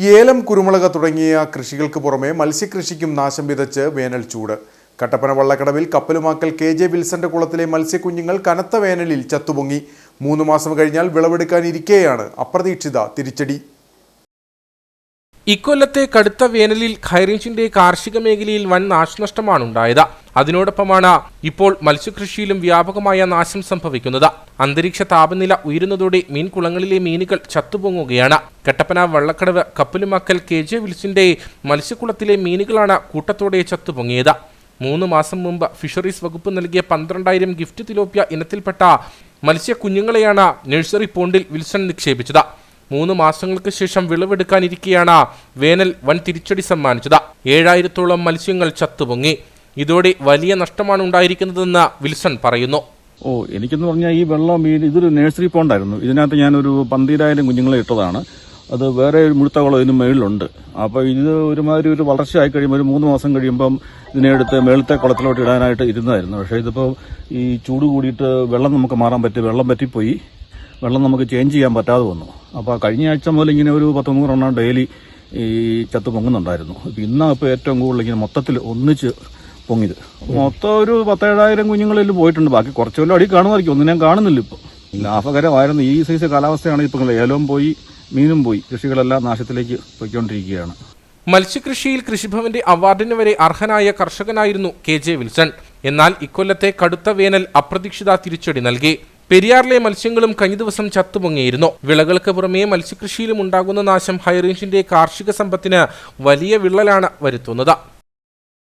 ഏലം കുരുമുളക് തുടങ്ങിയ കൃഷികൾക്ക് പുറമെ മത്സ്യകൃഷിക്കും നാശം വിതച്ച് വേനൽ ചൂട്. കട്ടപ്പന വള്ളക്കടവിൽ കപ്പലുമാക്കൽ കെ ജെ വിൽസന്റെ കുളത്തിലെ മത്സ്യക്കുഞ്ഞുങ്ങൾ കനത്ത വേനലിൽ ചത്തുപൊങ്ങി. മൂന്ന് മാസം കഴിഞ്ഞാൽ വിളവെടുക്കാനിരിക്കെയാണ് അപ്രതീക്ഷിത തിരിച്ചടി. ഇക്കൊല്ലത്തെ കടുത്ത വേനലിൽ ഖൈറേഞ്ചിന്റെ കാർഷിക മേഖലയിൽ വൻ നാശനഷ്ടമാണ് ഉണ്ടായത് അതിനോടൊപ്പമാണ് ഇപ്പോൾ മത്സ്യകൃഷിയിലും വ്യാപകമായ നാശം സംഭവിക്കുന്നത്. അന്തരീക്ഷ താപനില ഉയരുന്നതോടെ മീൻകുളങ്ങളിലെ മീനുകൾ ചത്തുപൊങ്ങുകയാണ്. കട്ടപ്പന വള്ളക്കടവ് കപ്പലുമക്കൽ കെ. ജെ. വിൽസിന്റെ മത്സ്യക്കുളത്തിലെ മീനുകളാണ് കൂട്ടത്തോടെ ചത്തുപൊങ്ങിയത്. മൂന്ന് മാസം മുമ്പ് ഫിഷറീസ് വകുപ്പ് നൽകിയ പന്ത്രണ്ടായിരം ഗിഫ്റ്റ് തിലോപ്യ ഇനത്തിൽപ്പെട്ട മത്സ്യക്കുഞ്ഞുങ്ങളെയാണ് നഴ്സറി പോണ്ടിൽ വിൽസൺ നിക്ഷേപിച്ചത്. മൂന്ന് മാസങ്ങൾക്ക് ശേഷം വിളവെടുക്കാനിരിക്കെയാണ് വേനൽ വൻ തിരിച്ചടി സമ്മാനിച്ചത്. ഏഴായിരത്തോളം മത്സ്യങ്ങൾ ചത്തുപൊങ്ങി. ഇതോടെ വലിയ നഷ്ടമാണ് ഉണ്ടായിരിക്കുന്നതെന്ന് വിൽസൺ പറയുന്നു. ഓ എനിക്കെന്ന് പറഞ്ഞാൽ ഈ വെള്ളം ഈ ഇതൊരു നഴ്സറി പോണ്ടായിരുന്നു ഇതിനകത്ത് ഞാനൊരു പന്തിരായിരം കുഞ്ഞുങ്ങളെ ഇട്ടതാണ്. അത് വേറെ ഒരു മുഴുത്ത കുളം ഇതിന് മേളിലുണ്ട്. അപ്പോൾ ഇത് ഒരുമാതിരി ഒരു വളർച്ച ആയി കഴിയുമ്പോൾ ഒരു മൂന്ന് മാസം കഴിയുമ്പം ഇതിനെ എടുത്ത് മേളത്തെ കുളത്തിലോട്ട് ഇടാനായിട്ട് ഇരുന്നായിരുന്നു പക്ഷേ ഇതിപ്പോൾ ഈ ചൂട് കൂടിയിട്ട് വെള്ളം നമുക്ക് മാറാൻ പറ്റി വെള്ളം പറ്റിപ്പോയി. വെള്ളം നമുക്ക് ചേഞ്ച് ചെയ്യാൻ പറ്റാതെ വന്നു. അപ്പോൾ കഴിഞ്ഞ ആഴ്ച മുതൽ ഇങ്ങനെ ഒരു പത്ത് നൂറെണ്ണം ഡെയിലി ഈ ചത്ത് പൊങ്ങുന്നുണ്ടായിരുന്നു. ഇന്നാണ് ഇപ്പോൾ ഏറ്റവും കൂടുതൽ ഇങ്ങനെ മൊത്തത്തിൽ ഒന്നിച്ച് പൊങ്ങിയത്. മൊത്തം ഒരു പത്തേഴായിരം കുഞ്ഞുങ്ങളിൽ പോയിട്ടുണ്ട്. ബാക്കി കുറച്ച് വല്ലതും അടി കാണുമായിരിക്കും. ഒന്നും ഞാൻ കാണുന്നില്ല ഇപ്പോൾ ലാഭകരമായിരുന്നു ഈ സൈസ് കാലാവസ്ഥയാണ് ഇപ്പൊ ഏലവും പോയി മീനും പോയി. കൃഷികളെല്ലാം നാശത്തിലേക്ക് പോയിക്കൊണ്ടിരിക്കുകയാണ്. മത്സ്യകൃഷിയിൽ കൃഷിഭവന്റെ അവാർഡിന് വരെ അർഹനായ കർഷകനായിരുന്നു കെ ജെ വിൽസൺ. എന്നാൽ ഇക്കൊല്ലത്തെ കടുത്ത വേനൽ അപ്രതീക്ഷിത തിരിച്ചടി നൽകി. പെരിയാറിലെ മത്സ്യങ്ങളും കഴിഞ്ഞ ദിവസം ചത്തുപൊങ്ങിയിരുന്നു. വിളകൾക്ക് പുറമേ മത്സ്യകൃഷിയിലും ഉണ്ടാകുന്ന നാശം ഹൈറേഞ്ചിന്റെ കാർഷിക സമ്പത്തിന് വലിയ വിള്ളലാണ് വരുത്തുന്നത്.